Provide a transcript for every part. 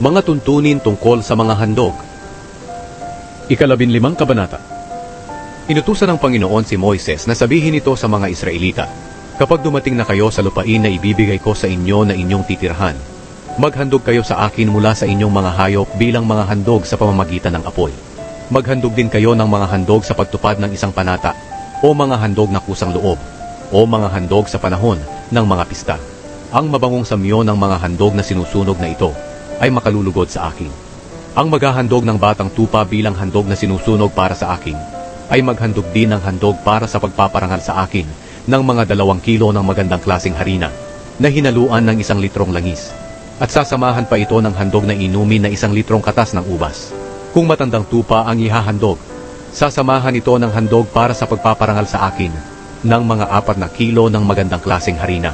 Mga tuntunin tungkol sa mga handog. Ikalabinlimang kabanata. Inutusan ng Panginoon si Moises na sabihin ito sa mga Israelita, Kapag dumating na kayo sa lupain na ibibigay ko sa inyo na inyong titirhan, maghandog kayo sa akin mula sa inyong mga hayop bilang mga handog sa pamamagitan ng apoy. Maghandog din kayo ng mga handog sa pagtupad ng isang panata, o mga handog na kusang loob, o mga handog sa panahon ng mga pista. Ang mabangong samyo ng mga handog na sinusunog na ito ay makalulugod sa akin. Ang maghahandog ng batang tupa bilang handog na sinusunog para sa akin ay maghandog din ng handog para sa pagpaparangal sa akin ng mga dalawang kilo ng magandang klaseng harina na hinaluan ng isang litrong langis. At sasamahan pa ito ng handog na inumin na isang litrong katas ng ubas. Kung matandang tupa ang ihahandog, sasamahan ito ng handog para sa pagpaparangal sa akin ng mga apat na kilo ng magandang klaseng harina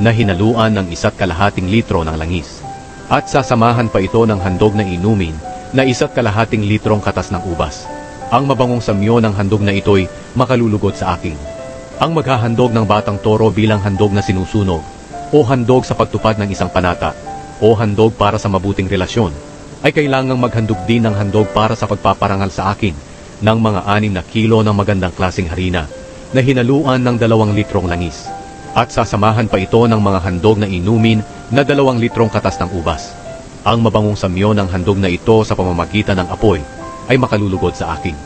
na hinaluan ng isa't kalahating litro ng langis. At sasamahan pa ito ng handog na inumin na isa't kalahating litrong katas ng ubas. Ang mabangong samyo ng handog na ito'y makalulugod sa akin ang maghahandog ng batang toro bilang handog na sinusunog, o handog sa pagtupad ng isang panata, o handog para sa mabuting relasyon, ay kailangang maghandog din ng handog para sa pagpaparangal sa akin ng mga anim na kilo ng magandang klaseng harina na hinaluan ng dalawang litrong langis. At sasamahan pa ito ng mga handog na inumin na dalawang litrong katas ng ubas. Ang mabangong samyo ng handog na ito sa pamamagitan ng apoy ay makalulugod sa akin.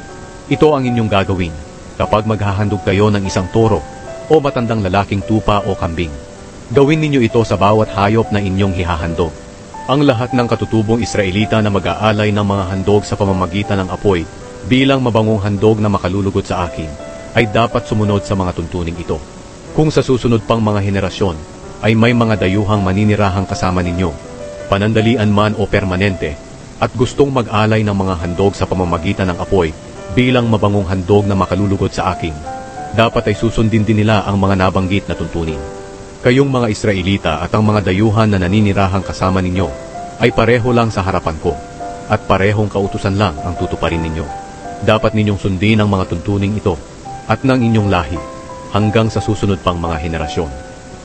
Ito ang inyong gagawin kapag maghahandog kayo ng isang toro o matandang lalaking tupa o kambing. Gawin ninyo ito sa bawat hayop na inyong hihahandog. Ang lahat ng katutubong Israelita na mag-aalay ng mga handog sa pamamagitan ng apoy bilang mabangong handog na makalulugod sa akin ay dapat sumunod sa mga tuntuning ito. Kung sa susunod pang mga henerasyon ay may mga dayuhang maninirahang kasama ninyo, panandalian man o permanente, at gustong mag-alay ng mga handog sa pamamagitan ng apoy bilang mabangong handog na makalulugod sa akin, dapat ay susundin din nila ang mga nabanggit na tuntunin. Kayong mga Israelita at ang mga dayuhan na naninirahang kasama ninyo ay pareho lang sa harapan ko at parehong kautusan lang ang tutuparin ninyo. Dapat ninyong sundin ang mga tuntuning ito at ng inyong lahi hanggang sa susunod pang mga henerasyon.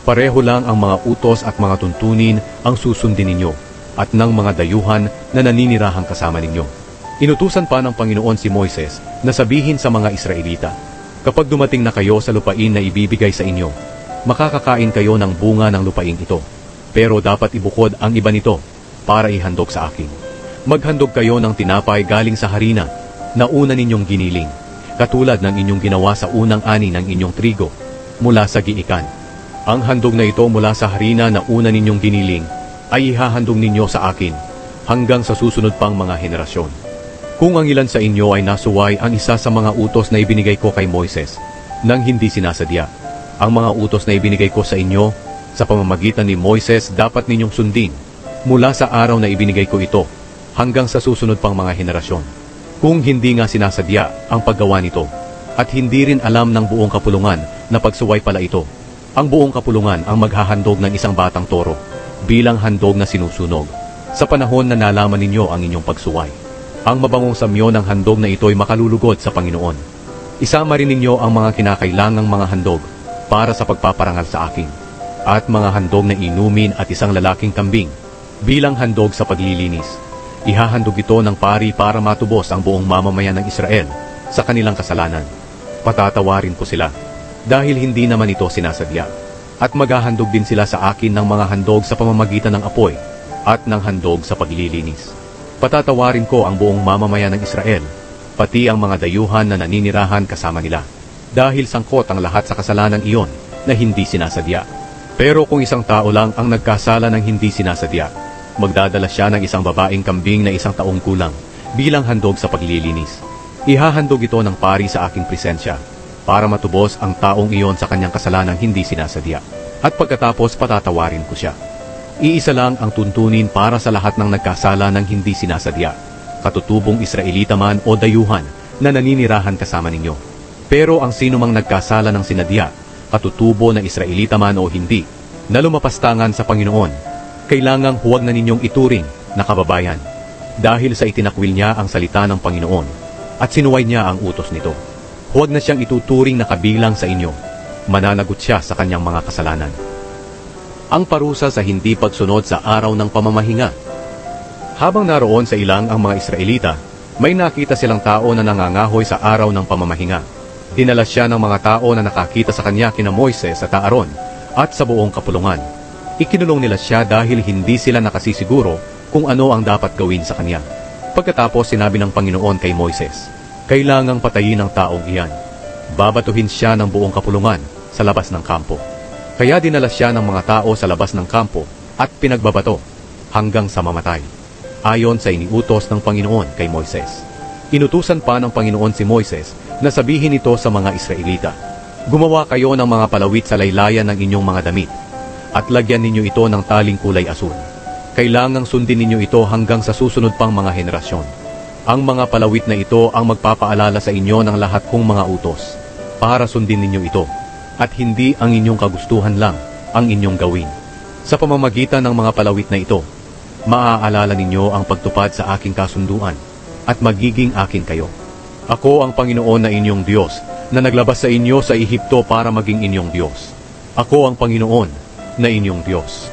Pareho lang ang mga utos at mga tuntunin ang susundin ninyo at ng mga dayuhan na naninirahang kasama ninyo Inutusan pa ng Panginoon si Moises na sabihin sa mga Israelita, Kapag dumating na kayo sa lupain na ibibigay sa inyo, makakakain kayo ng bunga ng lupain ito. Pero dapat ibukod ang iba nito para ihandog sa akin. Maghandog kayo ng tinapay galing sa harina na una ninyong giniling, katulad ng inyong ginawa sa unang ani ng inyong trigo mula sa giikan. Ang handog na ito mula sa harina na una ninyong giniling ay ihahandog ninyo sa akin hanggang sa susunod pang mga henerasyon. Kung ang ilan sa inyo ay nasuway ang isa sa mga utos na ibinigay ko kay Moises, nang hindi sinasadya. Ang mga utos na ibinigay ko sa inyo, sa pamamagitan ni Moises dapat ninyong sundin, mula sa araw na ibinigay ko ito, hanggang sa susunod pang mga henerasyon. Kung hindi nga sinasadya ang paggawa nito, at hindi rin alam ng buong kapulungan na pagsuway pala ito, ang buong kapulungan ang maghahandog ng isang batang toro bilang handog na sinusunog sa panahon na nalaman ninyo ang inyong pagsuway. Ang mabangong samyo ng handog na ito ay makalulugod sa Panginoon. Isama rin ninyo ang mga kinakailangang mga handog para sa pagpaparangal sa akin, at mga handog na inumin at isang lalaking kambing bilang handog sa paglilinis. Ihahandog ito ng pari para matubos ang buong mamamayan ng Israel sa kanilang kasalanan. Patatawarin ko sila dahil hindi naman ito sinasadya. At maghahandog din sila sa akin ng mga handog sa pamamagitan ng apoy at ng handog sa paglilinis. Patatawarin ko ang buong mamamayan ng Israel, pati ang mga dayuhan na naninirahan kasama nila, dahil sangkot ang lahat sa kasalanan iyon na hindi sinasadya. Pero kung isang tao lang ang nagkasala ng hindi sinasadya, magdadala siya ng isang babaeng kambing na isang taong kulang bilang handog sa paglilinis. Ihahandog ito ng pari sa aking presensya para matubos ang taong iyon sa kanyang kasalanang hindi sinasadya. At pagkatapos patatawarin ko siya. Iisa lang ang tuntunin para sa lahat ng nagkasala ng hindi sinasadya, katutubong Israelita man o dayuhan na naninirahan kasama ninyo. Pero ang sino mang nagkasala ng sinadya, katutubo na Israelita man o hindi, na lumapastangan sa Panginoon, kailangang huwag na ninyong ituring na kababayan dahil sa itinakwil niya ang salita ng Panginoon at sinuway niya ang utos nito. Huwag na siyang ituturing na kabilang sa inyo. Mananagot siya sa kanyang mga kasalanan ang parusa sa hindi pagsunod sa araw ng pamamahinga. Habang naroon sa ilang ang mga Israelita, may nakita silang tao na nangangahoy sa araw ng pamamahinga. Dinala siya ng mga tao na nakakita sa kanya kina Moises at Aaron at sa buong kapulungan. Ikinulong nila siya dahil hindi sila nakasisiguro kung ano ang dapat gawin sa kanya. Pagkatapos sinabi ng Panginoon kay Moises, Kailangang patayin ang taong iyan. Babatuhin siya ng buong kapulungan sa labas ng kampo. Kaya dinala siya ng mga tao sa labas ng kampo at pinagbabato hanggang sa mamatay. Ayon sa iniutos ng Panginoon kay Moises. Inutusan pa ng Panginoon si Moises na sabihin ito sa mga Israelita. Gumawa kayo ng mga palawit sa laylayan ng inyong mga damit at lagyan ninyo ito ng taling kulay asul. Kailangang sundin ninyo ito hanggang sa susunod pang mga henerasyon. Ang mga palawit na ito ang magpapaalala sa inyo ng lahat kong mga utos para sundin ninyo ito at hindi ang inyong kagustuhan lang ang inyong gawin. Sa pamamagitan ng mga palawit na ito, maaalala ninyo ang pagtupad sa aking kasunduan at magiging akin kayo. Ako ang Panginoon na inyong Diyos na naglabas sa inyo sa Ehipto para maging inyong Diyos. Ako ang Panginoon na inyong Diyos.